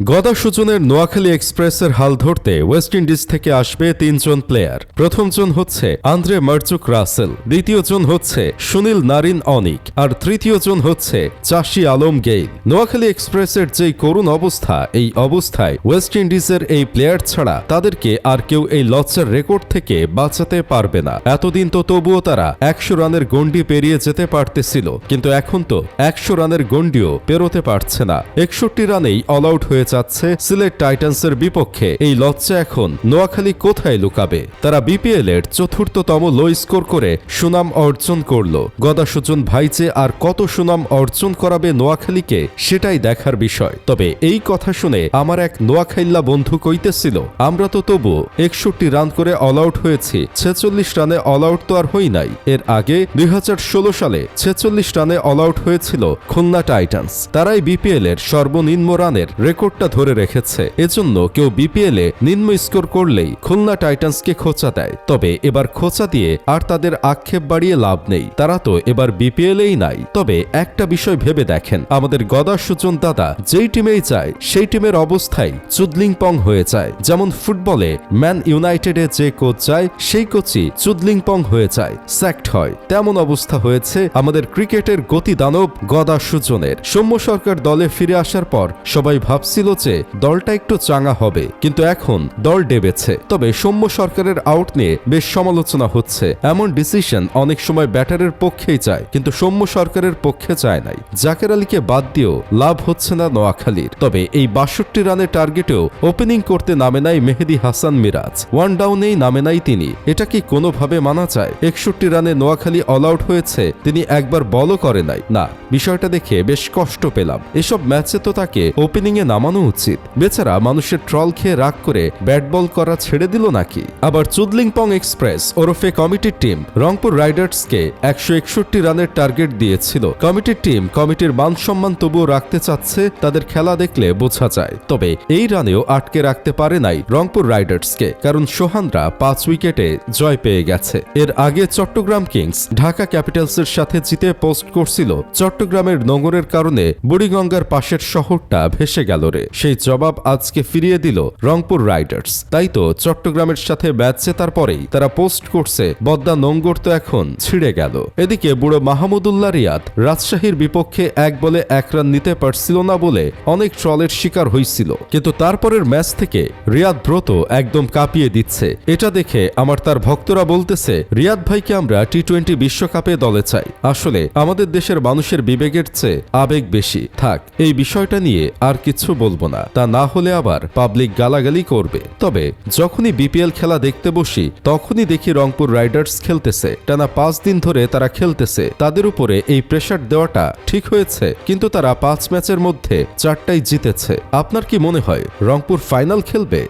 গদা সুজনের নোয়াখালী এক্সপ্রেসের হাল ধরতে ওয়েস্ট ইন্ডিজ থেকে আসবে তিনজন প্লেয়ার। প্রথমজন হচ্ছে আন্দ্রে মার্চুক রাসেল দ্বিতীয়জন হচ্ছে সুনীল নারিন অনিক, আর তৃতীয়জন হচ্ছে চাষি আলম গেইল। নোয়াখালী এক্সপ্রেসের যেই করুণ অবস্থা, এই অবস্থায় ওয়েস্ট ইন্ডিজের এই প্লেয়ার ছাড়া তাদেরকে আর কেউ এই লজ্জার রেকর্ড থেকে বাঁচাতে পারবে না। এতদিন তো তবুও তারা একশো রানের গন্ডি পেরিয়ে যেতে পারতেছিল, কিন্তু এখন তো একশো রানের গন্ডিও পেরোতে পারছে না। একষট্টি রানেই অল আউট হয়ে যাচ্ছে সিলেট টাইটান্সের বিপক্ষে। এই লজ্জা এখন নোয়াখালী কোথায় লুকাবে? তারা বিপিএল এর চতুর্থতম লো স্কোর করে সুনাম অর্জন করল। গদাসূচন ভাইচে আর কত সুনাম অর্জন করাবে নোয়াখালীকে সেটাই দেখার বিষয়। তবে এই কথা শুনে আমার এক নোয়াখাইল্লা বন্ধু কইতেছিল, আমরা তো তবু একষট্টি রান করে অল আউট হয়েছি, ছেচল্লিশ রানে অল আউট তো আর হই নাই। এর আগে দুই হাজার ষোলো সালে ছেচল্লিশ রানে অল আউট হয়েছিল খুলনা টাইটান্স। তারাই বিপিএল এর সর্বনিম্ন রানের রেকর্ডটা ধরে রেখেছে। এজন্য কেউ বিপিএল এ নিম্ন স্কোর করলেই খুলনা টাইটান্সকে খোঁচা দেয়। তবে এবার খোঁচা দিয়ে আর তাদের আক্ষেপ বাড়িয়ে লাভ নেই। তারা তো এবার বিপিএলেই নাই। তবে একটা বিষয় ভেবে দেখেন। আমাদের গদা সুজন দাদা যেই টিমেই চায় সেই টিমের অবস্থায় চুদলিংপং হয়ে যায়। যেমন ফুটবলে ম্যান ইউনাইটেডে যে কোচ যায়, সেই কোচই চুদলিংপং হয়ে যায়। স্যাক্ট হয়। তেমন অবস্থা হয়েছে আমাদের ক্রিকেটের গতি দানব গদা সুজনের। সৌম্য সরকার দলে ফিরে আসার পর সবাই ভাবছিল যে দলটা একটু চাঙা হবে, কিন্তু এখন দল ডেবেছে। তবে সৌম্য সরকারের আউট নিয়ে বেশ সমালোচনা হচ্ছে। এমন ডিসিশন অনেক সময় ব্যাটারের পক্ষেই যায় কিন্তু সৌম্য সরকারের পক্ষে যায় নাই। জাকের আলীকে বাদ দিয়েও লাভ হচ্ছে না নোয়াখালীর। তবে এই বাষট্টি রানের টার্গেটেও ওপেনিং করতে নামে নাই মেহেদি হাসান মিরাজ। ওয়ান ডাউনেই নামে নাই তিনি। এটা কি কোনোভাবে মানা যায়? একষট্টি রানে নোয়াখালী অল আউট হয়েছে, তিনি একবার বলও করে নাই। না, বিষয়টা দেখে বেশ কষ্ট পেলাম। এসব ম্যাচে তো তাকে ওপেনিংয়ে নামানো উচিত। বেচারা মানুষের ট্রল খেয়ে রাগ করে ব্যাট বল করা ছেড়ে দিল নাকি? আবার চুদলিংপং এক্সপ্রেস, ওরফে কমিটির টিম, রংপুর রাইডার্সকে একশো একষট্টি রানের টার্গেট দিয়েছিল। কমিটির টিম কমিটির মান সম্মান তবুও রাখতে চাচ্ছে, তাদের খেলা দেখলে বোঝা যায়। তবে এই রানেও আটকে রাখতে পারে নাই রংপুর রাইডার্সকে, কারণ সোহানরা পাঁচ উইকেটে জয় পেয়ে গেছে। এর আগে চট্টগ্রাম কিংস ঢাকা ক্যাপিটালসের সাথে জিতে পোস্ট করছিল চট্টগ্রামের নোঙরের কারণে বুড়িগঙ্গার পাশের শহরটা ভেসে গেল রে। সেই জবাব আজকে ফিরিয়ে দিল রংপুর রাইডার্স। তাই তো চট্টগ্রামের সাথে ম্যাচ জেতার পরেই তারা পোস্ট করছে বদ্দা নোঙ্গর তো এখন ছিঁড়ে গেল। এদিকে বুড়ো মাহমুদুল্লাহ রিয়াদ রাজশাহীর বিপক্ষে এক বলে এক রান নিতে পারছিল না বলে অনেক ট্রলের শিকার হয়েছিল। কিন্তু তারপরের ম্যাচ থেকে রিয়াদ ব্রত একদম কাঁপিয়ে দিচ্ছে। এটা দেখে আমার তার ভক্তরা বলতেছে, রিয়াদ ভাইকে আমরা টি টোয়েন্টি বিশ্বকাপে দলে চাই। আসলে আমাদের দেশের মানুষের বিবেকের চেয়ে আবেগ বেশি। থাক, এই বিষয়টা নিয়ে আর কিছু বলব না। তা না হলে আবার পাবলিক গালাগালি করবে। তবে যখনই বিপিএল খেলা দেখতে বসি, তখনই দেখি রংপুর রাইডার্স খেলতেছে। টানা পাঁচ দিন ধরে তারা খেলতেছে। তাদের উপরে এই প্রেশার দেওয়াটা ঠিক হয়েছে, কিন্তু তারা পাঁচ ম্যাচের মধ্যে চারটাই জিতেছে। আপনার কি মনে হয়, রংপুর ফাইনাল খেলবে?